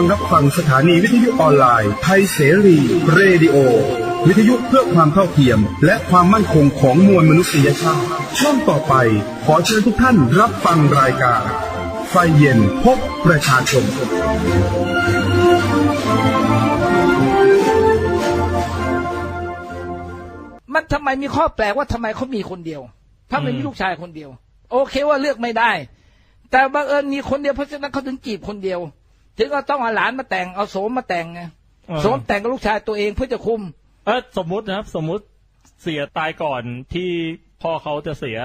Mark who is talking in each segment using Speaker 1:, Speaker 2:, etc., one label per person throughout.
Speaker 1: ลังรับฟังสถานีวิทยุออนไลน์ไทยเสรีเรดิโอวิทยุเพื่อความเท่าเทียม และความมั่นคงของมวลมนุษยชาติช่วงต่อไป ขอเชิญทุกท่านรับฟังรายการ ไฟเย็นพบประชาชน
Speaker 2: มันทำไมมีข้อแปลกว่าทำไมเขามีคนเดียวถ้าไม่มีลูกชายคนเดียว โอเคว่าเลือกไม่ได้ แต่บังเอิญมีคนเดียวเพราะฉะนั้นเขาถึงจีบคนเดียว ถึงก็ต้องเอาหลานมาแต่งเอาโสมมาแต่งไง
Speaker 3: อ่า
Speaker 2: โสมแต่งกับลูกชายตัวเองเพื่อจะคุม
Speaker 3: เออสมมุตินะครับ สมมุติเสียตายก่อนที่พ่อเขาจะเสีย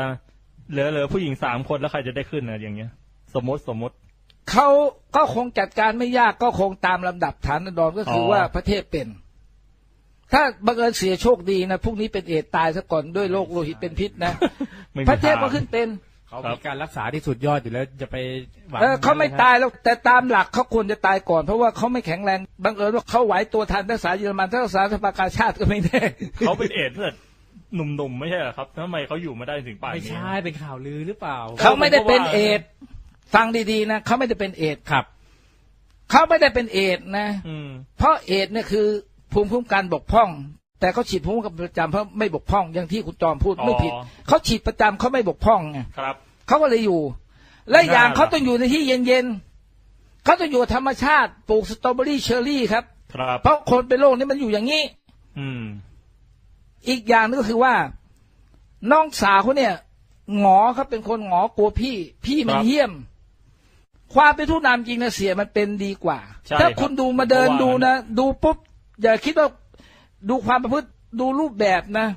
Speaker 3: เหลือเหลือผู้หญิงสามคนแล้วใครจะได้ขึ้นนะอย่างเงี้ย สมมติสมมติ
Speaker 2: เขาก็คงจัดการไม่ยากก็คงตามลำดับฐานดรก็คืออ
Speaker 3: อ
Speaker 2: ว่าประเทศเป็น ถ้าบังเอิญเสียโชคดีนะพรุ่งนี้เป็นเอดส์ตายซะก่อนด้วยโรคโลหิตเป็นพิษนะ
Speaker 3: ไม่มี
Speaker 2: ประเทศก็
Speaker 3: ทาง
Speaker 2: ขึ้นเป็น
Speaker 4: เขา
Speaker 3: ครับ
Speaker 4: มีการรักษาที่สุดยอดอยู่แล้วจะไปหวัง
Speaker 2: เออเขาไม่
Speaker 4: อย่งนั้น
Speaker 2: ตายแล้วแต่ตามหลักเขาควรจะตายก่อน เพราะว่าเขาไม่แข็งแรงบังเอิญว่าเขาไหวตัวทันรักษาเยอรมันถ้ารักษาสภากาชาติก็ไม่แน่
Speaker 3: เขาเป็นเอดส์ตั้งแต่หนุ่มๆไม่ใช่เหรอครับทำไมเขาอยู่มาได้ถึงป่าน
Speaker 4: ไม่
Speaker 3: นี้
Speaker 4: ใช่เป็นข่าวลือหรือเปล่า
Speaker 2: เขาไม่ได้เป็นเอดส์ฟังดีๆนะเขาไม่ได้เป็นเอดส์
Speaker 4: ครับ
Speaker 2: เขาไม่ได้เป็นเอดส์นะ
Speaker 3: อืม
Speaker 2: เพราะเอดส์เนี่ยคือภูมิคุ้มกันบกพร่อง แต่เขาฉีดภูมิคุ้มกันประจำเพราะไม่บกพร่องอย่างที่คุณจอมพูด
Speaker 3: อ๋อ
Speaker 2: ไม่ผิดเขาฉีดประจำเขาไม่บกพร่องไง
Speaker 3: ครับ
Speaker 2: เขาก็เลยอยู่ และอย่าง
Speaker 3: น่าล่ะ
Speaker 2: เขาต้องอยู่ในที่เย็นๆเขาต้องอยู่กับธรรมชาติปลูกสตรอเบอรี่เชอร์รี่ครับ
Speaker 3: ครับ
Speaker 2: เพราะคนเป็นโรคนี้มันอยู่อย่างนี้
Speaker 3: อืม
Speaker 2: อีกอย่างนึงก็คือว่า น้องสาวเขาเนี่ยหงอเขาเป็นคนหงอกลัวพี่ พี่มัน
Speaker 3: ครับ
Speaker 2: เยี่ยม ความเป็นผู้นำจริงนะเสียมันเป็นดีกว่า
Speaker 3: ใช่
Speaker 2: ถ้า
Speaker 3: ครับ
Speaker 2: คุณดูมาเดิน
Speaker 3: เพราะว่า
Speaker 2: ดูนะ ดูปุ๊บอย่าคิดว่า ดูความประพฤติดูรูปแบบนะ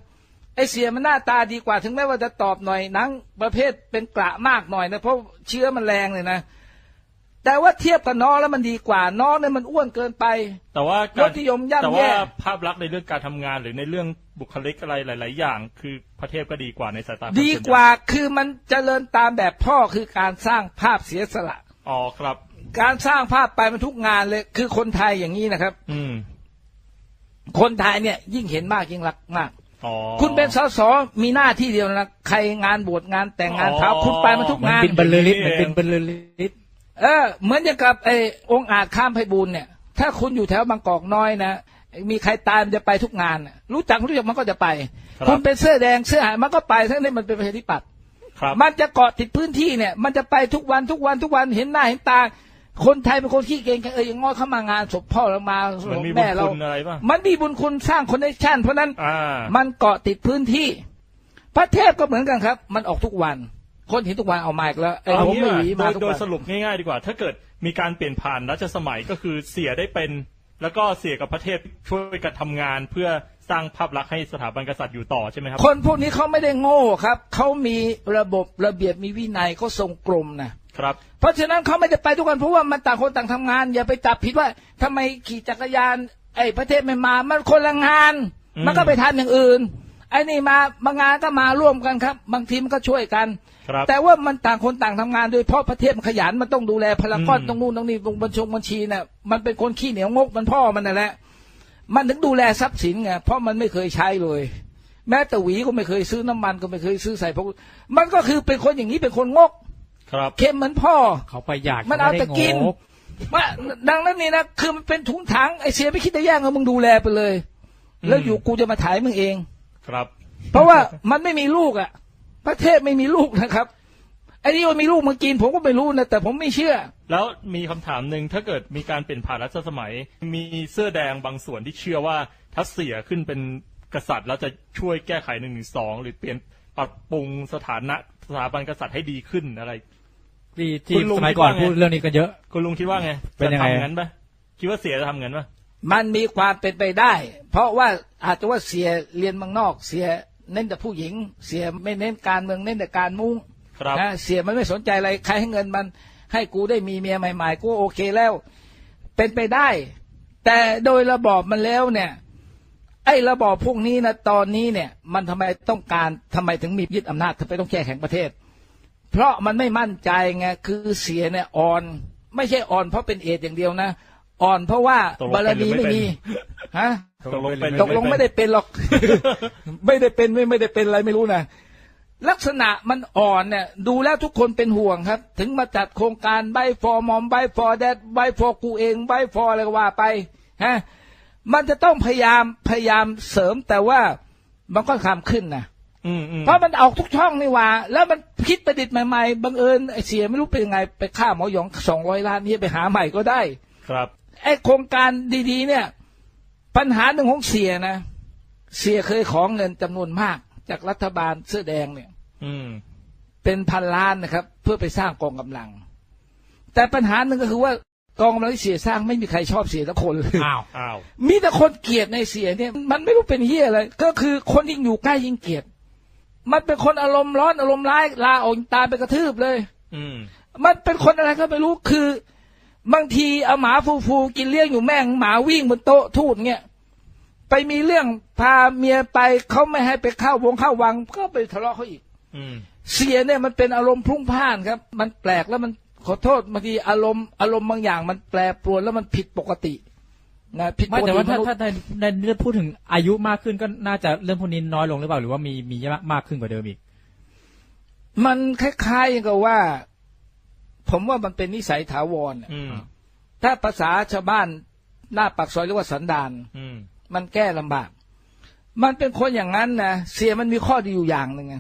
Speaker 2: ไอเสียมันหน้าตาดีกว่าถึงแม้ว่าจะตอบหน่อยหนังประเภทเป็นกระมากหน่อยนะเพราะเชื้อมันแรงเลยนะแต่ว่าเทียบกับน้องแล้วมันดีกว่าน้องเนี่ยมันอ้วนเกินไป
Speaker 3: แต่ว่ารการ
Speaker 2: สนิยมย่ำ
Speaker 3: แต่ว่า
Speaker 2: แย่
Speaker 3: ภาพลักษณ์ในเรื่องการทำงานหรือในเรื่องบุคลิกอะไรหลาย ๆ อย่าง คือประเทศก็ดีกว่าในสายตาคน
Speaker 2: ดี
Speaker 3: ส่นใหญ่
Speaker 2: กว่าคือมันเจริญตามแบบพ่อคือการสร้างภาพเสียสละ
Speaker 3: อ๋อครับ
Speaker 2: การสร้างภาพไปมันทุกงานเลย คือคนไทยอย่างนี้นะครับ
Speaker 3: อืม
Speaker 2: คนไทยเนี่ยยิ่งเห็นมากยิ่งรักมาก
Speaker 3: อ๋อ
Speaker 2: คุณเป็นสสมีหน้าที่เดียวนะใครงานบวชงานแต่งงาน
Speaker 3: อ๋อ
Speaker 2: เผาคุณไปมันทุก
Speaker 4: เหมือน
Speaker 2: งาน
Speaker 4: เป็นบรรลือฤทธิ์เหมือนเป็นบรรลือฤทธิ์
Speaker 2: เออเหมือนอย่างกับไอ้องค์อาจข้ามไพบูลย์เนี่ย ถ้าคุณอยู่แถวบางกอกน้อยนะมีใครตายมันจะไปทุกงานน่ะรู้จักรู้จักมันก็จะไป
Speaker 3: ครับ
Speaker 2: คุณเป็นเสื้อแดงเสื้อหายมันก็ไปทั้งนี้มันเป็นประชาธิปัตย์
Speaker 3: ครับ
Speaker 2: มันจะเกาะติดพื้นที่เนี่ย มันจะไปทุกวันทุกวันทุกวันเห็นหน้าเห็นตา คนไทยเป็นคนขี้เกรงกันเออยังง้อเข้ามางานศพพ่อเรามาศ
Speaker 3: มัน
Speaker 2: พ
Speaker 3: มีบุ
Speaker 2: แม่
Speaker 3: ญ
Speaker 2: เรา
Speaker 3: คุณอะไรป่ะ
Speaker 2: มันมีบุญคุณสร้างคอนเนคชั่นเพราะฉะนั้น
Speaker 3: อ่า
Speaker 2: มันเกาะติดพื้นที่ พระเทพก็เหมือนกันครับ มันออกทุกวัน คนเห็นทุกวันเอามาอีกแล้วไอ้
Speaker 3: เอา
Speaker 2: ผม
Speaker 3: งี้
Speaker 2: ไม่
Speaker 3: ดี
Speaker 2: หวี
Speaker 3: กว่า
Speaker 2: มา
Speaker 3: โดย
Speaker 2: ทุก
Speaker 3: โดย
Speaker 2: วัน
Speaker 3: สรุปง่ายๆดีกว่า ถ้าเกิดมีการเปลี่ยนผ่านรัชสมัยก็คือเสียได้เป็น แล้วก็เสียกับพระเทพช่วยกันทำงาน เพื่อสร้างภาพลักษณ์ให้สถาบันกษัตริย์อยู่ต่อใช่ไหมครับ
Speaker 2: คนพวกนี้เขาไม่ได้โง่ครับ เขามีระบบระเบียบมีวินัยเขาทรงกลมนะ
Speaker 3: ครับ
Speaker 2: เพราะฉะนั้นเขาไม่ได้ไปทุกวันเพราะว่ามันต่างคนต่างทำงาน อย่าไปจับผิดว่าทำไมขี่จักรยาน ไอ้ประเทศไม่มา มันคนละงาน
Speaker 3: อืม
Speaker 2: มันก็ไปทำอย่างอื่นไอ้นี่มาบางงานก็มาร่วมกันครับ บางทีมันก็ช่วยกัน
Speaker 3: ครับ
Speaker 2: แต่ว่ามันต่างคนต่างทำงานโดยเฉพาะประเทศมันขยันมันต้องดูแลพลากร
Speaker 3: อืม
Speaker 2: ตรงนู่นตรงนี้ตรงบัญชงบัญชีเนี่ยมันเป็นคนขี้เหนียวงกมันพ่อมันนั่นแหละมันถึงดูแลทรัพย์สินไงเพราะมันไม่เคยใช้เลย แม้แต่หวีก็ไม่เคยซื้อน้ำมันก็ไม่เคยซื้อใส่พวกมันก็คือเป็นคนอย่างนี้เป็นคนงก
Speaker 3: ครับ
Speaker 2: เค็มเหมือนพ่อ
Speaker 4: เขาไปอยาก
Speaker 2: มันเอาแต่กิน
Speaker 4: ไม่ได้งก
Speaker 2: ว่าดังนั้นนี่นะคือมันเป็นถุงถังไอเสียไม่คิดจะแย่งเอามึงดูแลไปเลย แล้วอยู่กูจะมาถ่ายมึงเอง
Speaker 3: ครับ
Speaker 2: เพราะว่ามันไม่มีลูกอะ ประเทศไม่มีลูกนะครับไอ้นี่มันมีลูกมากิน ผมก็ไม่รู้นะแต่ผมไม่เชื่อ
Speaker 3: แล้วมีคำถามหนึ่งถ้าเกิดมีการเปลี่ยนผ่านรัชสมัย มีเสื้อแดงบางส่วนที่เชื่อว่าถ้าเสียขึ้นเป็นกษัตริย์แล้วจะช่วยแก้ไขหนึ่งหนึ่งสองหรือเปลี่ยนปรับปรุงสถานะสถาบันกษัตริย์ให้ดีขึ้นอะไร
Speaker 4: ที่
Speaker 3: คุ
Speaker 4: ที่
Speaker 3: ณลุง
Speaker 4: สมัยก่อน
Speaker 3: คิดว่าไง
Speaker 4: พูดเรื่องนี้กันเยอะ
Speaker 3: คุณลุงคิดว่าไง
Speaker 4: เป็น
Speaker 3: จะ
Speaker 4: ยังไง
Speaker 3: ทำงั้นปะคิดว่าเสียจะทำงั้นปะ
Speaker 2: มันมีความเป็นไปได้ เพราะว่าอาจจะว่าเสียเรียนเมืองนอก เสียเน้นแต่ผู้หญิง เสียไม่เน้นการเมืองเน้นแต่การมุ้ง
Speaker 3: ครับ
Speaker 2: นะเสียมันไม่สนใจอะไรใครให้เงินมัน ให้กูได้มีเมียใหม่ๆ กูโอเคแล้ว เป็นไปได้ แต่โดยระบอบมันแล้วเนี่ย ไอ้ระบอบพวกนี้นะตอนนี้เนี่ย มันทำไมต้องการทำไมถึงมียึดอำนาจทำไมต้องแก้แข่งประเทศ เพราะมันไม่มั่นใจไงคือเสียเนี่ยอ่อน ไม่ใช่อ่อนเพราะเป็นเอดส์อย่างเดียวนะอ่อนเพราะว่า
Speaker 3: ตกลง
Speaker 2: บารมี
Speaker 3: เป็นหรือไม่
Speaker 2: ไม่มี
Speaker 3: เป็น
Speaker 2: ฮะ
Speaker 3: ตกลงเป็น
Speaker 2: ตกลงไม่ได้เป็นหรอก ไม่ได้เป็นไม่ไม่ได้เป็นอะไรไม่รู้นะลักษณะมันอ่อนเนี่ย ดูแล้วทุกคนเป็นห่วงครับ ถึงมาจัดโครงการใบฟอร์มอมใบฟอร์แดดใบฟอร์กูเองใบฟอร์อะไรก็ว่าไปฮะมันจะต้องพยายามพยายามเสริมแต่ว่ามันก็คำขึ้นนะ
Speaker 3: อืมอืม
Speaker 2: เพราะมันออกทุกช่องนี่หว่า แล้วมันคิดประดิษฐ์ใหม่ๆบังเอิญไอ้เสียไม่รู้เป็นยังไง ไปฆ่าหมอหยองสองร้อยล้านนี้ไปหาใหม่ก็ได้
Speaker 3: ครับ
Speaker 2: ไอ้โครงการดีๆ เนี่ย ปัญหาหนึ่งของเสียนะ เสียเคยขอเงินจำนวนมาก จากรัฐบาลเสื้อแดงเนี่ย
Speaker 3: อืม
Speaker 2: เป็นพันล้านนะครับ เพื่อไปสร้างกองกำลัง แต่ปัญหาหนึ่งก็คือว่ากองกำลังที่เสียสร้างไม่มีใครชอบเสียสักคนเลย
Speaker 4: อ้าว
Speaker 3: อ้าว
Speaker 2: มีแต่คนเกลียดในเสียเนี่ย มันไม่รู้เป็นเฮียอะไร ก็คือคนยิ่งอยู่ใกล้ยิ่งเกลียด มันเป็นคนอารมณ์ร้อนอารมณ์ร้ายลาออกตายไปกระทืบเลย
Speaker 3: อืม
Speaker 2: มันเป็นคนอะไรก็ไม่รู้คือบางทีเอาหมาฟูฟูๆกินเลี้ยงอยู่แม่งหมาวิ่งบนโต๊ะทูตเงี้ยไปมีเรื่องพาเมียไปเขาไม่ให้ไปเข้าวงเข้าวัง ก็ไปทะเลาะเขาอีก
Speaker 3: อืม
Speaker 2: เสียเนี่ยมันเป็นอารมณ์พลุ่งพล่านครับ มันแปลกแล้วมันขอโทษบางทีอารมณ์อารมณ์บางอย่างมันแปรปรวนแล้วมันผิดปกติ นะผิดป
Speaker 4: ไม่
Speaker 2: ก
Speaker 4: แต่
Speaker 2: ติ
Speaker 4: ว่าถ้าม
Speaker 2: นุษย์
Speaker 4: ถ้าในในเรื่องพูดถึงอายุมากขึ้นก็น่าจะเรื่องพวกนี้น้อยลงหรือเปล่าหรือว่ามีมีมากขึ้นกว่าเดิมอีก
Speaker 2: มันคล้ายๆกับว่า ผมว่ามันเป็นนิสัยถาวรน่ะ
Speaker 3: อืม
Speaker 2: ถ้าภาษาชาวบ้านหน้าปากซอยเรียกว่าสันดาน
Speaker 3: อืม
Speaker 2: มันแก้ลำบาก มันเป็นคนอย่างนั้นนะเสียมันมีข้อดีอยู่อย่างหนึ่งไง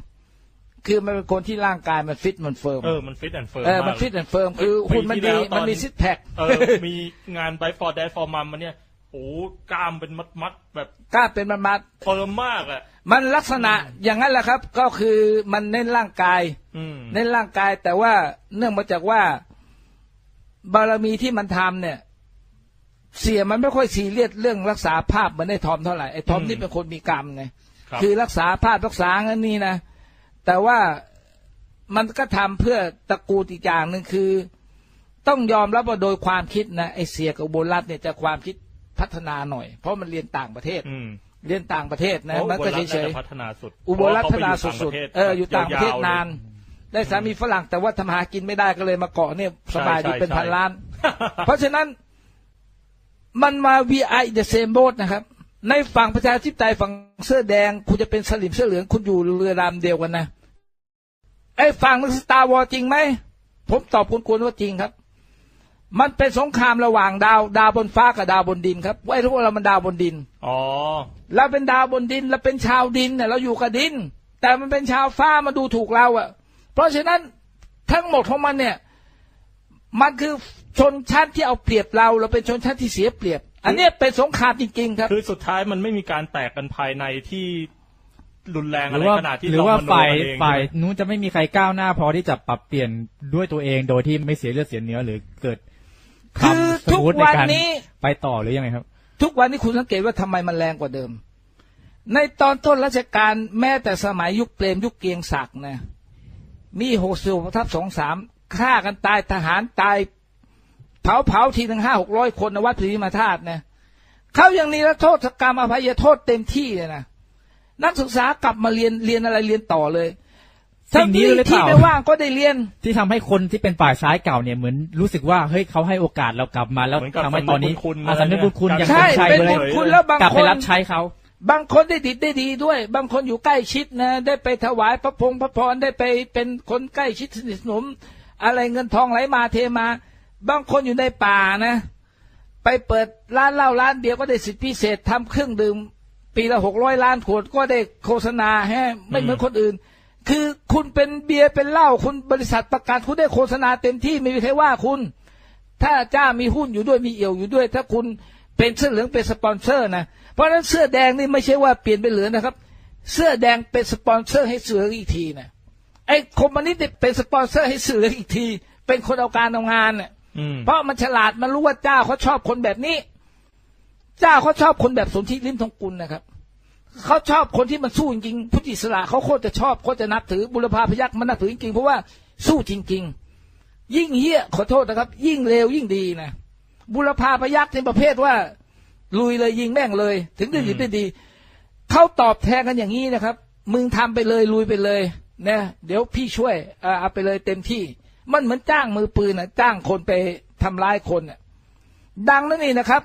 Speaker 2: คือมันเป็นคนที่ร่างกายมันฟิตมันเฟิร์ม
Speaker 3: เออมันฟิตแอนด์เฟิร์ม
Speaker 2: เออมันา
Speaker 3: ก
Speaker 2: ฟิตแอนด์เฟิร์มคือ
Speaker 3: ปี
Speaker 2: หุ่นมัน
Speaker 3: ที่
Speaker 2: ดี
Speaker 3: แล้วตอน
Speaker 2: มันมีซิทแพค
Speaker 3: เออมีงานไบฟอร์แดดฟอร์มัมมันเนี่ยโอ้กล้ามเป็นมัดมัดๆแบบ
Speaker 2: กล้าเป็นมันมา
Speaker 3: เฟิร์มมากอะ
Speaker 2: มันลักษณะอย่างนั้นแหละครับ ก็คือมันเน้นร่างกาย
Speaker 3: อืม
Speaker 2: เน้นร่างกายแต่ว่าเนื่องมาจากว่า บารมีที่มันทำเนี่ย เสียมันไม่ค่อยซีเรียสเรื่องรักษาภาพเหมือนไอ้ทอมเท่าไหร่ไอ้ทอม
Speaker 3: อืม
Speaker 2: นี่เป็นคนมีกรรมไง
Speaker 3: ครับ
Speaker 2: คือรักษาภาพรักษางั้นนี่นะ แต่ว่ามันก็ทำเพื่อตระกูลอีกอย่างหนึ่งคือ ต้องยอมรับว่าโดยความคิดนะไอเสียกับอุบลรัตน์เนี่ยจะความคิดพัฒนาหน่อย เพราะมันเรียนต่างประเทศ
Speaker 3: อืม
Speaker 2: เรียนต่างประเทศนะ
Speaker 3: โอ้
Speaker 2: มันก็
Speaker 3: อุบลรัตน์
Speaker 2: เฉย
Speaker 3: น่าจะพัฒนาสุด
Speaker 2: ๆอุบลรัตน์พัฒนา
Speaker 3: เพระ
Speaker 2: สุ
Speaker 3: ว่
Speaker 2: ด
Speaker 3: ข
Speaker 2: ๆเอออยู่ต่างประเทศ
Speaker 3: ยวๆ
Speaker 2: นาน ได้สามีฝรั่งแต่ว่าทำหากินไม่ได้ก็เลยมาเกาะเนี่ยสบายดี
Speaker 3: ใช่
Speaker 2: เป็นพัน
Speaker 3: ใช่
Speaker 2: ล้าน เพราะฉะนั้นมันมา VI the same boat นะครับ ในฝั่งประชาธิปไตยฝั่งเสื้อแดง คุณจะเป็นสลิมเสื้อเหลืองคุณอยู่เรือรำเดียวกันนะ ไอ้ฝั่งสตาร์วอจริงไหม ผมตอบคุณควรว่าจริงครับ มันเป็นสงครามระหว่างดาวดาวบนฟ้ากับดาวบนดินครับไอ้พวกเรามันดาวบนดิน
Speaker 3: อ๋อ
Speaker 2: เราเป็นดาวบนดินเราเป็นชาวดินเนี่ยเราอยู่กับดิน แต่มันเป็นชาวฟ้ามาดูถูกเราอะเพราะฉะนั้นทั้งหมดของมันเนี่ย มันคือชนชั้นที่เอาเปรียบเรา เราเป็นชนชั้นที่เสียเปรียบ อันเนี้ยเป็นสงครามจริงๆ ครับ
Speaker 3: คือสุดท้ายมันไม่มีการแตกกันภายในที่ รุนแรง
Speaker 4: ห
Speaker 3: อะ
Speaker 4: รื
Speaker 3: ไร
Speaker 4: อว่า
Speaker 3: ขนาดที่
Speaker 4: หรือว่า
Speaker 3: เมโน
Speaker 4: ฝ่าย
Speaker 3: กันเอง
Speaker 4: ฝ่าย
Speaker 3: ใช่ไหม
Speaker 4: นู้นจะไม่มีใครก้าวหน้าพอที่จะปรับเปลี่ยนด้วยตัวเองโดยที่ไม่เสียเลือดเสียเนื้อหรือเกิด
Speaker 2: คือ
Speaker 4: ส
Speaker 2: ทุก
Speaker 4: มูทใน
Speaker 2: วัน
Speaker 4: การ
Speaker 2: นี้
Speaker 4: ไปต่อหรือยังไงครับ
Speaker 2: ทุกวันนี้คุณสังเกตว่าทำไมมันแรงกว่าเดิม ในตอนต้นรัชกาลแม้แต่สมัยยุคเปรมยุคเกรียงศักดิ์นะมีหกสิบทับสองสามฆ่ากันตายทหารตาย เผาเผาทีหนึ่งห้าหกร้อยคนในวัดพรีมาธาตุนะเขายังนิรโทษกรรมอภัยโทษเต็มที่เลยนะ นักศึกษากลับมาเรียนเรียนอะไรเรียนต่อเลย
Speaker 4: สิ่งนี้หรือเปล่า
Speaker 2: ที่ไม่ว่างก็ได้เรียน
Speaker 4: ที่ทำให้คนที่เป็นฝ่ายซ้ายเก่าเนี่ยเหมือนรู้สึกว่าเฮ้ยเขาให้โอกาสเรากลับมาแล้ว
Speaker 3: เหมือนกับ
Speaker 4: ทำให้ตอนนี้
Speaker 3: สำนึกบุญคุณ
Speaker 4: อะสำนึกบุญคุณอย่าง
Speaker 2: ใช่
Speaker 4: สมชัย
Speaker 2: เป็น
Speaker 4: เลย
Speaker 2: บุญคุณแล้วบาง
Speaker 4: กลับ
Speaker 2: ค
Speaker 4: ไป
Speaker 2: น
Speaker 4: รับใช้เขา
Speaker 2: บางคนได้ดีได้ดีด้วย บางคนอยู่ใกล้ชิดนะ ได้ไปถวายพระพงพระพรได้ไปเป็นคนใกล้ชิดสนิทสนม อะไรเงินทองไหลมาเทมา บางคนอยู่ในป่านะ ไปเปิดร้านเหล้าร้านเดียวก็ได้สิทธิพิเศษทำเครื่องดื่ม ปีละหกร้อยล้านขวดก็ได้โฆษณาแฮะไม่เหมือนคนอื่น คือคุณเป็นเบียร์เป็นเหล้าคุณบริษัทประกันคุณได้โฆษณาเต็มที่ไม่มีใครว่าคุณ ถ้าเจ้ามีหุ้นอยู่ด้วยมีเอี่ยวอยู่ด้วย ถ้าคุณเป็นเสื้อเหลืองเป็นสปอนเซอร์นะเพราะฉะนั้นเสื้อแดงนี่ไม่ใช่ว่าเปลี่ยนเป็นเหลืองนะครับ เสื้อแดงเป็นสปอนเซอร์ให้เสืออีกทีนะไอ้คอมมานิสต์เนี่ยเป็นสปอนเซอร์ให้เสืออีกที เป็นคนเอาการเอางานเนี่ย
Speaker 3: อืม
Speaker 2: เพราะมันฉลาดมันรู้ว่าเจ้าเขาชอบคนแบบนี้ เจ้าเขาชอบคนแบบสนธิลิ้มทองกุลนะครับเขาชอบคนที่มันสู้จริงๆพุทธิสระเขาโคตรจะชอบโคตรจะนับถือบุรพาพยักษ์มันนับถือจริงๆเพราะว่าสู้จริง ๆ ยิ่งเหี้ยขอโทษนะครับ ยิ่งเลวยิ่งดีนะบุรพาพยักษ์ในประเภทว่า ลุยเลยยิงแม่งเลย ถึงได้ดีได้ดีเขาตอบแทนกันอย่างนี้นะครับ มึงทำไปเลยลุยไปเลยนะเดี๋ยวพี่ช่วยเอาเอาไปเลยเต็มที่ มันเหมือนจ้างมือปืนนะจ้างคนไปทำร้ายคนนะดังนั้นนี่นะครับ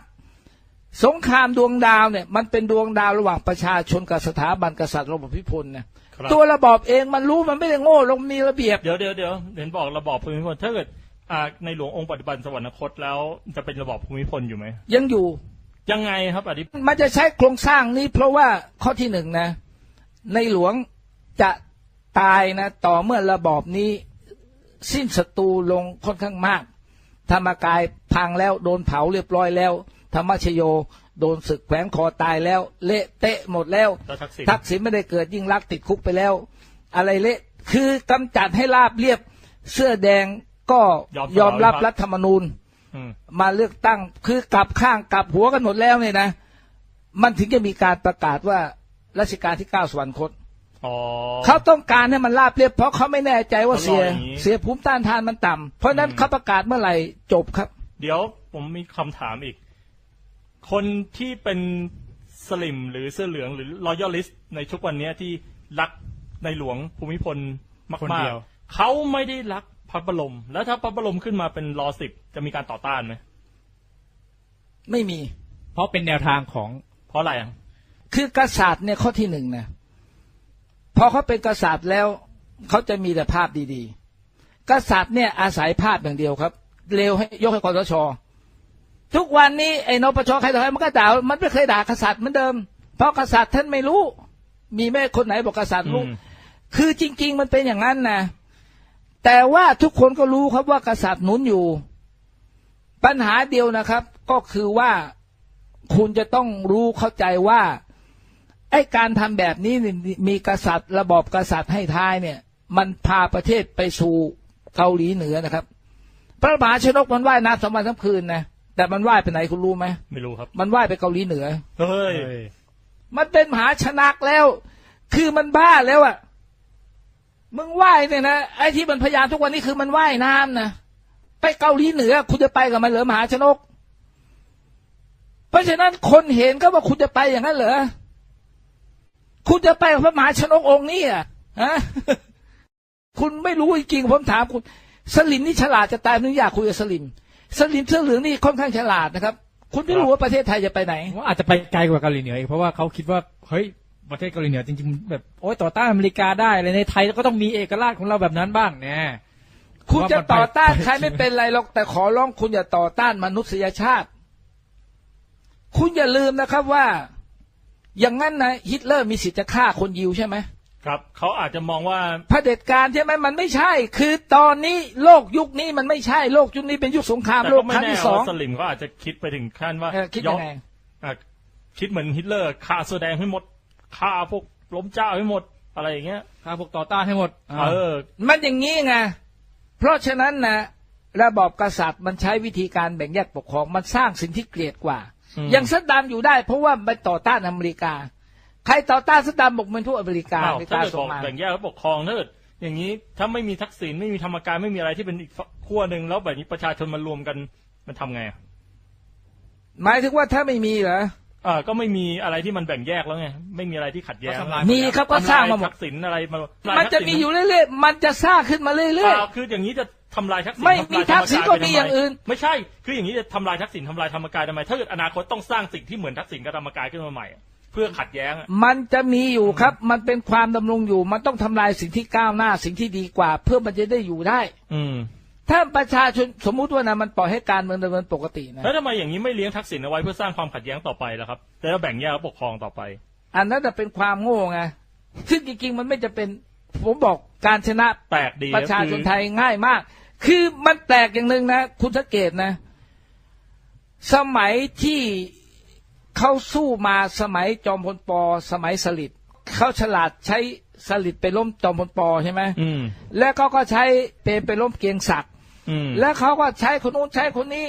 Speaker 2: สงครามดวงดาวเนี่ย มันเป็นดวงดาวระหว่างประชาชนกับสถาบันกษัตริย์ระบบพิพลนะ
Speaker 3: ครับ
Speaker 2: ตัวระบอบเองมันรู้มันไม่ได้โง่ลงมีระเบียบ
Speaker 3: เดี๋ยวเดี๋ยวเดี๋ยวเห็นบอกระบอบภูมิพลถ้าเกิดอ่าในหลวงองค์ปัจจุบันสวรรคตแล้วจะเป็นระบอบภูมิพลอยู่ไหม
Speaker 2: ยังอยู่
Speaker 3: ยังไงครับอธิ
Speaker 2: มันจะใช้โครงสร้างนี้เพราะว่าข้อที่หนึ่งนะ ในหลวงจะตายนะ ต่อเมื่อระบอบนี้ สิ้นศัตรูลงค่อนข้างมาก ธรรมกายพังแล้วโดนเผาเรียบร้อยแล้ว ธรรมชโยโดนศึกแขวนคอตายแล้ว เละเตะหมดแล้ว
Speaker 3: แล้วทักษิณ
Speaker 2: ทักษิณไม่ได้เกิดยิ่งรักษณ์ติดคุกไปแล้ว อะไรเละคือกำจัดให้ราบเรียบเสื้อแดงก็ยอมรับรัฐธรรมนูญ
Speaker 3: อืม
Speaker 2: มาเลือกตั้งคือกลับข้างกลับหัวกันหมดแล้วเนี่ยนะ มันถึงจะมีการประกาศว่ารัชกาลที่เก้าสวรรคต
Speaker 3: อ๋อ
Speaker 2: เขาต้องการให้มันราบเรียบเพราะเขาไม่แน่ใจว่า
Speaker 3: เขารอ
Speaker 2: เสีย
Speaker 3: อย่างนี้
Speaker 2: เสียภูมิต้านทานมันต่ำเพราะฉะนั้น
Speaker 3: อืม
Speaker 2: เขาประกาศเมื่อไหร่จบครับ
Speaker 3: เดี๋ยวผมมีคำถามอีก คนที่เป็นสลิมหรือเสื้อเหลืองหรือรอยัลลิสในทุกวันเนี้ยที่รักในหลวงภูมิพลมา
Speaker 4: คน
Speaker 3: ก
Speaker 4: เดียว
Speaker 3: ๆเขาไม่ได้รักพระบรม แล้วถ้าพระบรมขึ้นมาเป็นรอสิบจะมีการต่อต้านไหม
Speaker 2: ไม่มี
Speaker 4: เพราะเป็นแนวทางของ
Speaker 3: เพราะอะไรอะ
Speaker 2: คือกษัตริย์เนี่ยข้อที่หนึ่งนะพอเขาเป็นกษัตริย์แล้วเขาจะมีแต่ภาพดีๆ กษัตริย์เนี่ยอาศัยภาพอย่างเดียวครับเร็วให้ยกให้คอสช ทุกวันนี้ไอ้นปชใครต่อใครมันก็ด่ามันไม่เคยด่ากษัตริย์เหมือนเดิม เพราะกษัตริย์ท่านไม่รู้ มีแม่คนไหนบอกกษัตริย์รู้
Speaker 3: อืม
Speaker 2: คือจริง ๆ มันเป็นอย่างนั้นนะแต่ว่าทุกคนก็รู้ครับว่ากษัตริย์หนุนอยู่ ปัญหาเดียวนะครับ ก็คือว่าคุณจะต้องรู้เข้าใจว่าไอ้การทำแบบนี้เนี่ยมีกษัตริย์ ระบอบกษัตริย์ให้ท้ายเนี่ย มันพาประเทศไปสู่เกาหลีเหนือนะครับ พระมหาชนกมันว่ายน้ำสองวันทั้งคืนนะ แต่มันว่ายไปไหนคุณรู้ไหม
Speaker 3: ไม่รู้ครับ
Speaker 2: มันว่ายไปเกาหลีเหนือ
Speaker 3: เฮ้ย
Speaker 2: มันเป็นมหาชนักแล้ว คือมันบ้าแล้วอะมึงว่ายเนี่ยนะไอ้ที่มันพยายามทุกวันนี้คือมันว่ายน้ำนะไปเกาหลีเหนือ คุณจะไปกับมันเหรอมหาชนก เพราะฉะนั้นคนเห็นก็ว่าคุณจะไปอย่างนั้นเหรอคุณจะไปกับพระมหาชนกองค์นี้อะฮะคุณไม่รู้จริงๆผมถามคุณ สลิมนี่ฉลาดจะตายผมอยากคุยกับสลิม สลิมเสื้อเหลืองนี่ค่อนข้างฉลาดนะครับ คุณไม่รู้ว่าประเทศไทยจะไปไหน
Speaker 4: ว่าอาจจะไปไกลกว่าเกาหลีเหนืออีกเพราะว่าเขาคิดว่าเฮ้ยประเทศเกาหลีเหนือจริงๆแบบโอ้ยต่อต้านอเมริกาได้เลยในไทยก็ต้องมีเอกราชของเราแบบนั้นบ้างแน่
Speaker 2: คุณจะต่อต้าน
Speaker 4: ว่ามันไป
Speaker 2: ใครไม่เป็นไรหรอกแต่ขอร้องคุณอย่าต่อต้านมนุษยชาติ คุณอย่าลืมนะครับว่า อย่างนั้นนะฮิตเลอร์มีสิทธิ์จะฆ่าคนยิวใช่ไหม
Speaker 3: ครับเขาอาจจะมองว่า
Speaker 2: เผด็จการใช่ไหมมันไม่ใช่ คือตอนนี้โลกยุคนี้มันไม่ใช่โลกยุคนี้เป็นยุคสงคราม
Speaker 3: แต่
Speaker 2: โล
Speaker 3: ก็
Speaker 2: ก
Speaker 3: ไม่
Speaker 2: ครั้ง
Speaker 3: แน่
Speaker 2: ที่สอง
Speaker 3: ว่าสลิมเขาอาจจะคิดไปถึงขั้นว่า
Speaker 2: เออคิดยังไง
Speaker 3: อะคิดเหมือนฮิตเลอร์ฆ่าแสอแดงให้หมดฆ่าพวกล้มเจ้าให้หมดอะไรอย่างเงี้ย
Speaker 4: ถ้าพวกต่อต้านให้หมด
Speaker 3: เออ
Speaker 2: มันอย่างนี้ไงเพราะฉะนั้นนะระบอบกษัตริย์มันใช้วิธีการแบ่งแยกปกครองมันสร้างสิ่งที่เกลียดกว่า
Speaker 3: อืม
Speaker 2: อย่างซัดดามอยู่ได้ เพราะว่ามันต่อต้านอเมริกา ใครต่อต้านซัดดามบอกเป็นพวกอเมริกา
Speaker 3: อ้าว
Speaker 2: อเมริา
Speaker 3: ถ้ากเกิด
Speaker 2: ส่
Speaker 3: บ
Speaker 2: ง
Speaker 3: อก
Speaker 2: มา
Speaker 3: แบ่งแยกแล้วปกครองถ้าเกิดอย่างนี้ถ้าไม่มีทักษิณไม่มีธรรมการไม่มีอะไรที่เป็นอีกขั้วหนึ่งแล้วแบบนี้ประชาชนมารวมกันมันทำไงอะ
Speaker 2: หมายถึงว่าถ้าไม่มีเหรอ
Speaker 3: เออก็ไม่มีอะไรที่มันแบ่งแยกแล้วไง ไม่มีอะไรที่ขัดแย้ง
Speaker 4: ก็ทำลาย
Speaker 2: มีครับก็สร้างมาหมด
Speaker 3: ทักษิณอะไรมา
Speaker 2: มันจะมีอยู่เรื่อยๆ มันจะสร้างขึ้นมาเรื่
Speaker 3: เป
Speaker 2: อย
Speaker 3: ล่าคืออย่างนี้จะทำลายทักษิณ
Speaker 2: ไม่
Speaker 3: ทำลาย
Speaker 2: มีทักษิณ
Speaker 3: ธรร
Speaker 2: ก็
Speaker 3: กาย
Speaker 2: มี
Speaker 3: ไปทำไอ
Speaker 2: ย่างอื่น
Speaker 3: ไม่ใช่ คืออย่างนี้จะทำลายทักษิณทำลายธรรมกายทำไม ถ้าเกิดอนาคตต้องสร้างสิ่งที่เหมือนทักษิณกับธรรมกายขึ้นมาใหม่อะ เพื่อขัดแย้งอะ
Speaker 2: ๆมันจะมีอยู่ครับ มันเป็นความดำรงอยู่ มันต้องทำลายสิ่งที่ก้าวหน้า สิ่งที่ดีกว่า เพื่อมันจะได้อยู่ได้
Speaker 3: อืม
Speaker 2: ถ้าประชาชนสมมุติว่านะมันปล่อยให้การเมืองดำเนินปกตินะ
Speaker 3: แล้วทำไมอย่างนี้ไม่เลี้ยงทักษิณเอาไว้เพื่อสร้างความขัดแย้งต่อไปล่ะครับแล้วแบ่งแยกแล้วปกครองต่อไป
Speaker 2: อันนั้นจะเป็นความโง่ไงซึ่งจริงๆมันไม่จะเป็นผมบอกการชนะ
Speaker 3: แปลกดี
Speaker 2: ประชาชน
Speaker 3: คือ
Speaker 2: ไทยง่ายมาก คือมันแปลกอย่างหนึ่งนะ คุณสังเกตนะ สมัยที่ เขาสู้มาสมัยจอมพลปอสมัยสลิดเขาฉลาดใช้สลิดไปล้มจอมพลปอใช่ไหม
Speaker 3: อืม
Speaker 2: แล้วเขาก็ใช้เปรมไปล้มเกรียงศักดิ์
Speaker 3: อืม
Speaker 2: แล้วเขาก็ใช้คนนู้นใช้คนนี้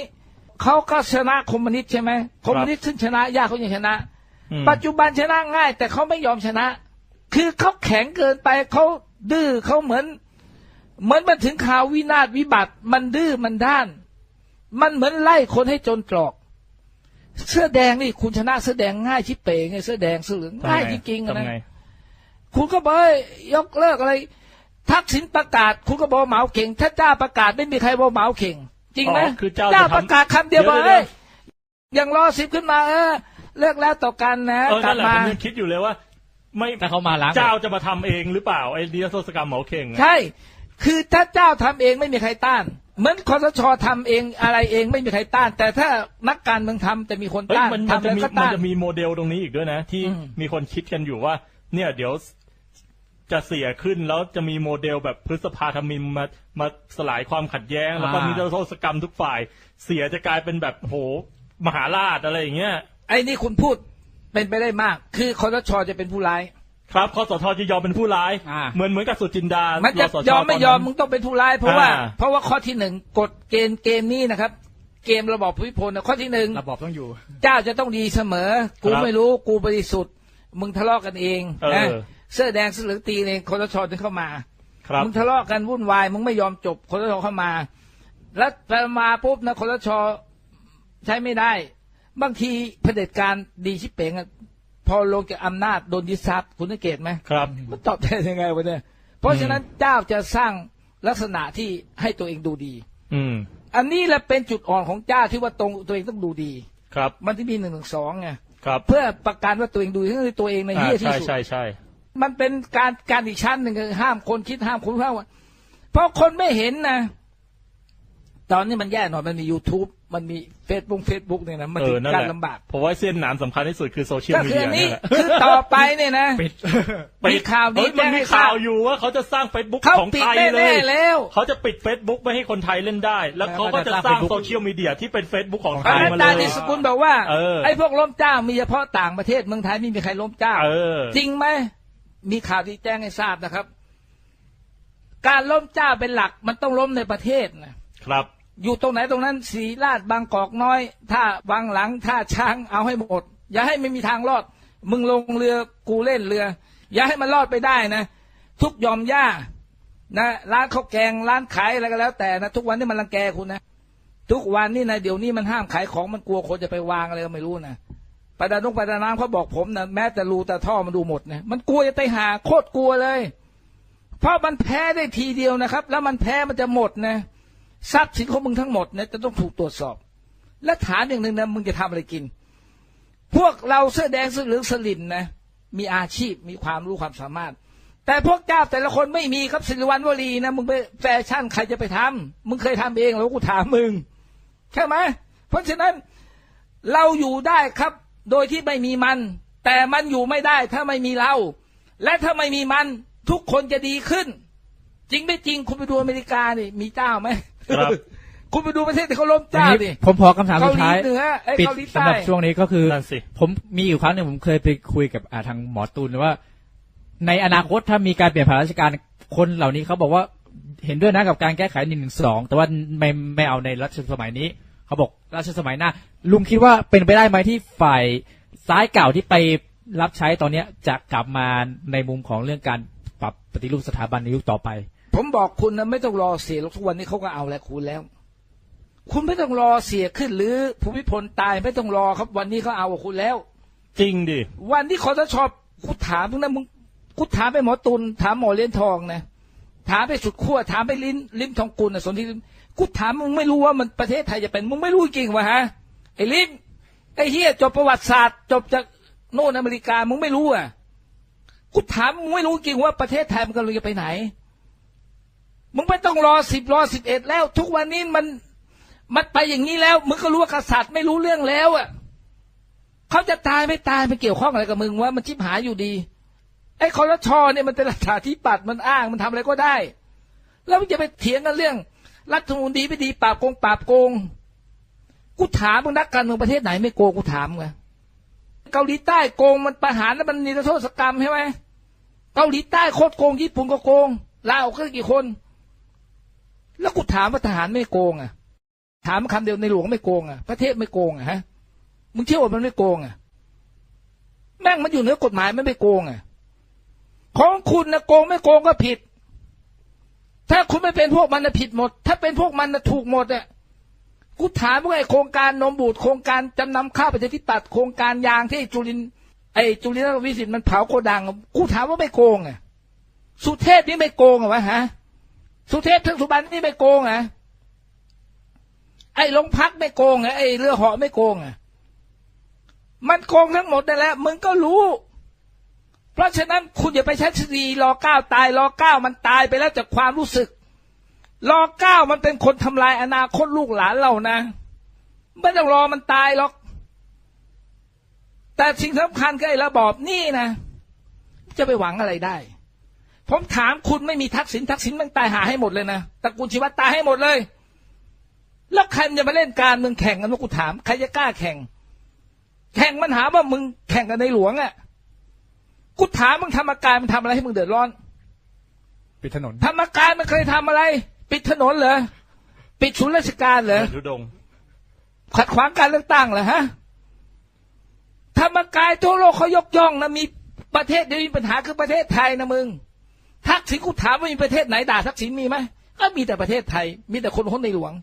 Speaker 2: เขาก็ชนะคอมมิวนิสต์ใช่ไหมคอมมิวนิสต์ซึ่งชนะยากเขายังชนะ
Speaker 3: อืม
Speaker 2: ปัจจุบันชนะง่าย แต่เขาไม่ยอมชนะ คือเขาแข็งเกินไปเขาดื้อเขาเหมือน เหมือนมันถึงข่าววินาศวิบัติ มันดื้อมันด้าน มันเหมือนไล่คนให้จนตรอก เสื้อแดงนี่คุณชนะเสื้อแดงง่ายชิบเป๋ไงเสื้อแดงเสื้อเหลืองง่ายจริงๆอะ
Speaker 3: ทำ
Speaker 2: นะ
Speaker 3: ไง
Speaker 2: คุณก็บอกเอ้ยยกเลิกอะไร ทักษิณประกาศ คุณก็บอกเหมาเข่ง ถ้าเจ้าประกาศไม่มีใครบอกเหมาเข่ง จริงไหม
Speaker 3: อ๋อคือเจ้าจะทำ
Speaker 2: ประกาศคำเดียวบอก
Speaker 3: เดี๋ยว
Speaker 2: เอ้ยอย่างรอสิบขึ้นมาเออเลิกแล้วต่อกันนะ
Speaker 3: เออก
Speaker 2: ลั
Speaker 3: นั่
Speaker 2: บ
Speaker 3: นแหละ
Speaker 2: มา
Speaker 3: ผมยังคิดอยู่เลยว่า ไม่
Speaker 4: ถ้าเขามาล้าง
Speaker 3: เจ้าจะมาทำเองหรือเปล่าไอ้นิรโทษกรรมเหมาเข่งอะ
Speaker 2: ใช่ คือถ้าเจ้าทำเองไม่มีใครต้านเห มือนคอสชทำเองอะไรเองไม่มีใครต้าน แต่ถ้านักการเมืองทำจะมีคน
Speaker 3: เฮ้ย
Speaker 2: ต้าน
Speaker 3: มันมัน
Speaker 2: ทำ
Speaker 3: จะ
Speaker 2: แล้ว
Speaker 3: มี
Speaker 2: ก็
Speaker 3: มัน
Speaker 2: ต้าน
Speaker 3: จะมีโมเดลตรงนี้อีกด้วยนะ ที่
Speaker 2: อืม
Speaker 3: มีคนคิดกันอยู่ว่า เนี่ยเดี๋ยวจะเสียขึ้นแล้วจะมีโมเดลแบบพฤษภาธมินมามาสลายความขัดแย้ง แล้วก็
Speaker 4: อ่ามี
Speaker 3: มีโทษกรรมทุกฝ่าย เสียจะกลายเป็นแบบโหมหาราชอะไรอย่างเงี้ย
Speaker 2: ไอ้นี่คุณพูดเป็นไปได้มาก คือคอสชจะเป็นผู้ร้าย
Speaker 3: ครับคอสชจะยอมเป็นผู้ร้าย
Speaker 4: อ่า
Speaker 3: เหมือนเหมือนกับสุจินดา
Speaker 2: มันจะ
Speaker 3: รสช
Speaker 2: ยอมไม่ยอม
Speaker 3: ตนนั้น
Speaker 2: มึงต้องเป็นผู้ร้าย เพราะว่า
Speaker 3: อ่า
Speaker 2: เพราะว่าข้อที่หนึ่งกฎเกณฑ์เกมนี้นะครับ เกมระบอบภูมิพลนะข้อที่หนึ่ง
Speaker 4: ระบอบต้องอยู่
Speaker 2: เจ้าจะต้องดีเสมอ กู
Speaker 3: ครับ
Speaker 2: ไม่รู้กูบริสุทธิ์มึงทะเลาะกันเอง
Speaker 3: เออ
Speaker 2: นะเสื้อแดงเสื้อเหลืองตีเองคอสชถึงเข้ามา
Speaker 3: ครับ
Speaker 2: มึงทะเลาะกันวุ่นวาย มึงไม่ยอมจบคอสชเข้ามา แล้วไปมาปุ๊บนะคอสชใช้ไม่ได้ บางทีเผด็จการดีชิบเป๋งอะ พอลงจากอำนาจโดนยึดทรัพย์คุณสังเกตไหม
Speaker 3: ครับ
Speaker 2: มันตอบแทนยังไงวะเนี่ยเพราะฉะนั้นเจ้าจะสร้างลักษณะที่ให้ตัวเองดูดี
Speaker 3: อืม
Speaker 2: อันนี้แหละเป็นจุดอ่อนของเจ้าที่ว่าตรงตัวเองต้องดูดี
Speaker 3: ครับ
Speaker 2: มันที่มีหนึ่งหนึ่งสองไง
Speaker 3: ครับ
Speaker 2: เพื่อประกันว่าตัวเองดูดีคือตัวเองใน
Speaker 3: อ่า
Speaker 2: เหี้ยที่
Speaker 3: ใช่
Speaker 2: สุด
Speaker 3: ใช่ใช่
Speaker 2: มันเป็นการการอีกชั้นหนึ่งคือห้ามคนคิดห้ามคนห้ามว่าเพราะคนไม่เห็นนะ ตอนนี้มันแย่หน่อยมันมี youtube มันมีเฟซบุ๊กเฟซบุ๊กเนี่ยนะมัน
Speaker 3: เอ
Speaker 2: ถึ
Speaker 3: องนั่น
Speaker 2: การ
Speaker 3: แหละ
Speaker 2: ลำบาก
Speaker 3: เพราะว่าเส้นหนามสำคัญที่สุดคือโซเชียล
Speaker 2: ก็
Speaker 3: มี
Speaker 2: คือ
Speaker 3: เดีย
Speaker 2: อันนี้
Speaker 3: เนี่ยแหละ
Speaker 2: คือต่อไปเนี่ยนะ
Speaker 4: ปิด
Speaker 2: มีข่าวดี
Speaker 3: เฮ้ย
Speaker 2: แจ้
Speaker 3: มัน
Speaker 2: ง
Speaker 3: มี
Speaker 2: ให้ทรา
Speaker 3: ข่าว
Speaker 2: บ
Speaker 3: อยู่ว่าเขาจะสร้างเฟซบุ๊ก
Speaker 2: เขา
Speaker 3: ของ
Speaker 2: ปิด
Speaker 3: ไทยเล
Speaker 2: แน่
Speaker 3: ย
Speaker 2: ๆแล้ว
Speaker 3: เขาจะปิด Facebook ไม่ให้คนไทยเล่นได้ แล้วเขาก็จะสร้างโซเชียลมีเดียที่เป็น Facebook ของไท
Speaker 2: อา
Speaker 3: ย
Speaker 2: จาร
Speaker 3: มา
Speaker 2: ย์
Speaker 3: เล
Speaker 2: ดายดิสกุลบอกว่า
Speaker 3: เออ
Speaker 2: ไอ้พวกล้มเจ้ามีเฉพาะต่างประเทศเมืองไทยไม่มีใครล้มเจ้า
Speaker 3: เออ
Speaker 2: จริงไหมมีข่าวที่แจ้งให้ทราบนะครับ การล้มเจ้าเป็นหลักมันต้องล้มในประเทศนะครับ อยู่ตรงไหนตรงนั้นสีลาดบางกอกน้อยท่าบางหลังท่าช้างเอาให้หมด อย่าให้ไม่มีทางรอด มึงลงเรือกูเล่นเรือ อย่าให้มันรอดไปได้นะ ทุกยอมย่านะร้านข้าวแกงร้านขายอะไรก็แล้ว แต่นะทุกวันนี้มันรังแกคุณนะทุกวันนี่นะเดี๋ยวนี้มันห้ามขายของมันกลัวคนจะไปวางอะไรก็ไม่รู้นะประดานุประดาน้ำเขาบอกผมนะแม้แต่รูแต่ท่อมันดูหมดนะมันกลัวจะไปหาโคตรกลัวเลย เพราะมันแพ้ได้ทีเดียวนะครับ แล้วมันแพ้มันจะหมดนะ ทรัพย์สินของมึงทั้งหมดเนี่ยจะต้องถูกตรวจสอบ และฐานอย่างหนึ่งนะมึงจะทำอะไรกิน พวกเราเสื้อแดงเสื้อเหลืองสลิมนะมีอาชีพมีความรู้ความสามารถ แต่พวกเจ้าแต่ละคนไม่มีครับสิริวัณวลีนะมึงไปแฟชั่นใครจะไปทำมึงเคยทำเองเหรอกูถามมึงใช่ไหมเพราะฉะนั้นเราอยู่ได้ครับ โดยที่ไม่มีมัน แต่มันอยู่ไม่ได้ถ้าไม่มีเรา และถ้าไม่มีมันทุกคนจะดีขึ้น จริงไม่จริงคุณไปดูอเมริกานี่มีเจ้าไหม
Speaker 3: ครับ
Speaker 2: คุณไปดูประเทศที่เขาล้มเจ้าดิ
Speaker 4: ผมพอคำถามสุดท้าย
Speaker 2: เกาหลีเหนือไอ้
Speaker 4: ปิด
Speaker 2: เกาหลี
Speaker 4: สำหรับ
Speaker 2: ใต้
Speaker 4: ช่วงนี้ก็คือ
Speaker 3: นั่นสิ
Speaker 4: ผมมีอยู่ครั้งหนึ่งผมเคยไปคุยกับอ่าทางหมอตูนว่า ในอนาคตถ้ามีการเปลี่ยนผ่านราชการคนเหล่านี้เขาบอกว่าเห็นด้วยนะกับการแก้ไขหนึ่งหนึ่งสองแต่ว่าไม่ไม่เอาในรัชสมัยนี้เขาบอกรัชสมัยหน้า ลุงคิดว่าเป็นไปได้ไหมที่ฝ่ายซ้ายเก่าที่ไปรับใช้ตอนเนี้ยจะกลับมาในมุมของเรื่องการปรับปฏิรูปสถาบันในยุคต่อไป
Speaker 2: ผมบอกคุณนะไม่ต้องรอเสียหรอกทุกวันนี้เขาก็เอาแล้วคุณแล้ว คุณไม่ต้องรอเสียขึ้นหรือภูมิพลตายไม่ต้องรอครับ วันนี้เขาเอากับคุณแล้ว
Speaker 3: จริงดิ
Speaker 2: วันที่คอสชกูถามมึงนะมึงกูถามไปหมอตุลถามหมอเลี้ยนทองนะถามไปสุดขั้วถามไปลิ้นลิ้มทองกุลนะสนที่ลิ้มกูถามมึงไม่รู้ว่ามันประเทศไทยจะเป็นมึงไม่รู้จริงวะฮะไอ้ลิ้มไอ้เฮียจบประวัติศาสตร์ จบจากโน่นอเมริกามึงไม่รู้อะกูถามมึงไม่รู้จริงว่าประเทศไทยมันกำลังจะไปไหน มึงไม่ต้องรอสิบรอสิบเอ็ดแล้ว ทุกวันนี้มันมันไปอย่างนี้แล้ว มึงก็รู้ว่ากษัตริย์ไม่รู้เรื่องแล้วอะเขาจะตายไม่ตายมันเกี่ยวข้องอะไรกับมึงว่ามันชิบหายอยู่ดี ไอ้คอรชอเนี่ยมันเป็นรัฐาธิปัตย์มันอ้างมันทำอะไรก็ได้ แล้วมันจะไปเถียงกันเรื่อง รัฐธรรมนูญดีไม่ดีปราบโกงปราบโกง กูถามมึงนักการเมืองประเทศไหนไม่โกงกูถามไงเกาหลีใต้โกงมันประหารแล้วมันนิรโทษกรรมใช่ไหมเกาหลีใต้โคตรโกงญี่ปุ่นก็โกงลาวก็กี่คน แล้วกูถามว่าทหารไม่โกงอะ ถามคำเดียวในหลวงไม่โกงอะ ประเทศไม่โกงอะฮะ มึงเชื่อว่ามันไม่โกงอะ แม่งมันอยู่เหนือกฎหมายมันไม่โกงอะ ของคุณนะโกงไม่โกงก็ผิด ถ้าคุณไม่เป็นพวกมันนะผิดหมด ถ้าเป็นพวกมันนะถูกหมดอะกูถามว่าไอโครงการนมบูดโครงการจำนำข้าวประชาธิปัตย์โครงการยางที่จุลิน ไอจุลินทวิสิทธ์มันเผาโกดัง กูถามว่าไม่โกงอะ สุเทพนี่ไม่โกงเหรอวะฮะ สุเทพเทือกสุบรรณนี่ไม่โกงอะไอ้โรงพักไม่โกงอะไอ้เรือเหาะไม่โกงอะมันโกงทั้งหมดนั่นแหละมึงก็รู้ เพราะฉะนั้นคุณอย่าไปใช้ทฤษฎีรอเก้าตายรอเก้ามันตายไปแล้วจากความรู้สึกรอเก้ามันเป็นคนทำลายอนาคตลูกหลานเรานะไม่ต้องรอมันตายหรอก แต่สิ่งสำคัญคือไอ้ระบอบนี่นะ จะไปหวังอะไรได้ ผมถามคุณไม่มีทักษิณทักษิณมันตายหาให้หมดเลยนะตระกูลชีวัตตายให้หมดเลย แล้วใครมันจะมาเล่นการเมืองแข่งกันวะกูถามใครจะกล้าแข่ง แข่งมันหาว่ามึงแข่งกันในหลวงอะ่ะกูถามมึงธรรมกายมันทำอะไรให้มึงเดือดร้อน
Speaker 4: ปิดถนน
Speaker 2: ธรรมกายมันเคยทำอะไร ปิดถนนเหรอปิดศูนย์ราชการเหรอ
Speaker 3: ทุดงค์
Speaker 2: ขัดขวางการเลือกตั้งเหรอฮะธรรมกายทั่วโลกเขายกย่องนะมีประเทศเดียวมีปัญหาคือประเทศไทยนะมึง ทักษิณกูถามว่ามีประเทศไหนด่าทักษิณมีไหมก็มีแต่ประเทศไทย มีแต่คนคนในหลวง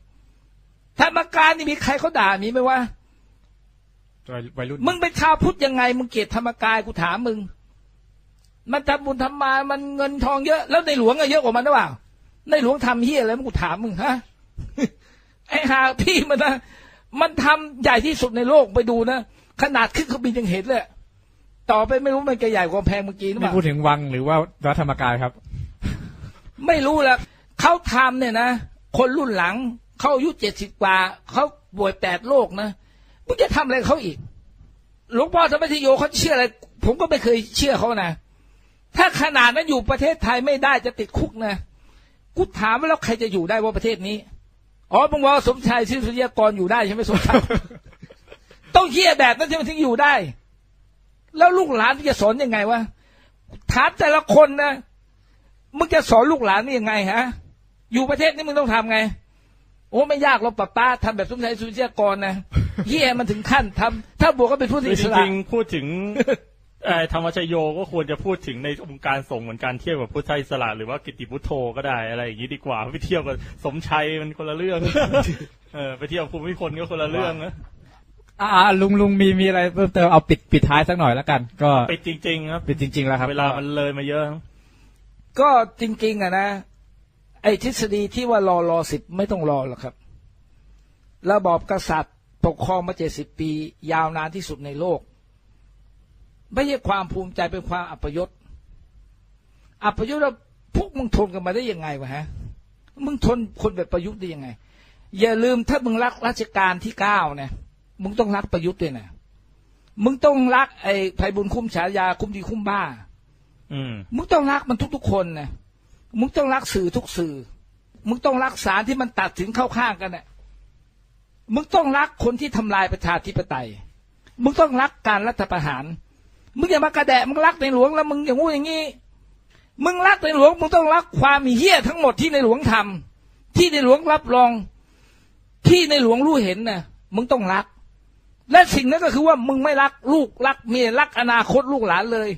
Speaker 2: ธรรมกายนี่มีใครเขาด่ามีไหมวะ
Speaker 4: วัยรุ่น
Speaker 2: มึงเป็นชาวพุทธยังไง มึงเกลียดธรรมกายกูถามมึง มันทำบุญทำมา มันเงินทองเยอะ แล้วในหลวงอะเยอะกว่ามันหรือเปล่า ในหลวงทำเฮียอะไรมึงกูถามมึงฮะ ไอ้หาพี่มันนะ มันทำใหญ่ที่สุดในโลกไปดูนะ ขนาดขึ้นเครื่องบินยังเห็นเลย ต่อไปไม่รู้มันจะใหญ่กว่ากำแพงเมื่อกี้หรือเป
Speaker 4: นี่
Speaker 2: ล่า
Speaker 4: พูดถึงวังหรือว่าวัดธรรมกายครับ
Speaker 2: ไม่รู้ละเขาทำเนี่ยนะ คนรุ่นหลังเขาอายุเจ็ดสิบกว่าเขาป่วยแปดโรคนะมึงจะทำอะไรเขาอีก หลวงพ่อธรรมธิโยเขาเชื่ออะไร ผมก็ไม่เคยเชื่อเขานะ ถ้าขนาดนั้นอยู่ประเทศไทยไม่ได้จะติดคุกนะกูถามว่าแล้วใครจะอยู่ได้ว่าประเทศนี้อ๋อมึงว่าสมชายชื่อสุริยากรอยู่ได้ใช่ไหมสมชาย ต้องเฮี้ยแบบนั้นใช่ไหมถึงอยู่ได้ แล้วลูกหลานจะสอนยังไงวะถามแต่ละคนนะมึงจะสอนลูกหลานนี่ยังไงฮะ อยู่ประเทศนี้มึงต้องทำไง โอ้ไม่ยากหรอกป้าป้าทำแบบสมชายสุริยากรนะเฮี้ยมันถึงขั้นทำถ้าบวกก็เป็นผู้
Speaker 3: คือ
Speaker 2: อิ
Speaker 3: จ
Speaker 2: สระ
Speaker 3: ริงๆพูดถึงเอ่อธรรมชโยก็ควรจะพูดถึงในองค์การสงฆ์เหมือนกันเทียบกับพุทธอิสระหรือว่ากิตติพุทโธก็ได้อะไรอย่างนี้ดีกว่าไปเทียบกับสมชัยมันคนละเรื่องเออไปเทียบกับภูมิพลก็คนละเรื่องนะ
Speaker 4: อ่าลุงลุงมีมีอะไรเพิ่มเติมเอาปิดปิดท้ายสักหน่อยแล้วกัน ก็
Speaker 3: ไปจริง ๆ ครับ
Speaker 4: ปิดจริง ๆ แล้วครับ
Speaker 3: เวลามันเลยมาเยอะ
Speaker 2: ก็จริง ๆอะนะ ไอ้ทฤษฎีที่ว่ารอรอสิบไม่ต้องรอหรอกครับ ระบอบกษัตริย์ปกครองมาเจ็ดสิบปี ยาวนานที่สุดในโลก ไม่ใช่ความภูมิใจเป็นความอัปยศอัปยศแล้วพวกมึงทนกันมาได้ยังไงวะฮะ มึงทนคนแบบประยุทธ์ได้ยังไง อย่าลืมถ้ามึงรักรัชกาลที่เก้าเนี่ย มึงต้องรักประยุทธ์ด้วยนะมึงต้องรักไอ้ไพบุญคุ้มฉายาคุ้มดีคุ้มบ้า
Speaker 3: อืม
Speaker 2: มึงต้องรักมันทุกๆคนนะมึงต้องรักสื่อทุกสื่อ มึงต้องรักสารที่มันตัดสินเข้าข้างกันน่ะมึงต้องรักคนที่ทำลายประชาธิปไตย มึงต้องรักการรัฐประหาร มึงอย่ามากระแดะมึงรักในหลวงแล้วมึงอย่างงู้อย่างงี้ มึงรักในหลวง มึงต้องรักความเหี้ยทั้งหมดที่ในหลวงทำที่ในหลวงรับรอง ที่ในหลวงรู้เห็นน่ะ มึงต้องรัก และสิ่งนั้นก็คือว่ามึงไม่รักลูกรักเมียรักอนาคตลูกหลานเลย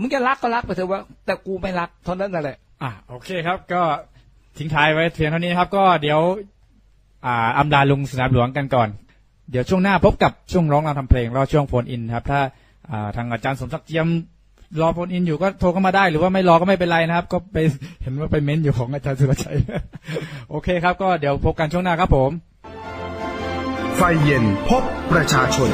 Speaker 2: มึงจะรักก็รักไปเถอะว่า แต่กูไม่รักเท่านั้นแหละ
Speaker 4: อ่าโอเคครับ ก็ทิ้งท้ายไว้เพียงเท่านี้นะครับ ก็เดี๋ยว อ่าอำลาลุงสนามหลวงกันก่อน เดี๋ยวช่วงหน้าพบกับช่วงร้องรำทำเพลงรอช่วงโฟนอินครับ ถ้าอ่าทางอาจารย์สมศักดิ์เจียมรอโฟนอินอยู่ก็โทรเข้ามาได้หรือว่าไม่รอก็ไม่เป็นไรนะครับ ก็ไปเห็นว่าไปเม้นต์อยู่ของอาจารย์สุรชัย โอเคครับ ก็เดี๋ยวพบกันช่วงหน้าครับผม
Speaker 1: ไฟเย็นพบประชาชน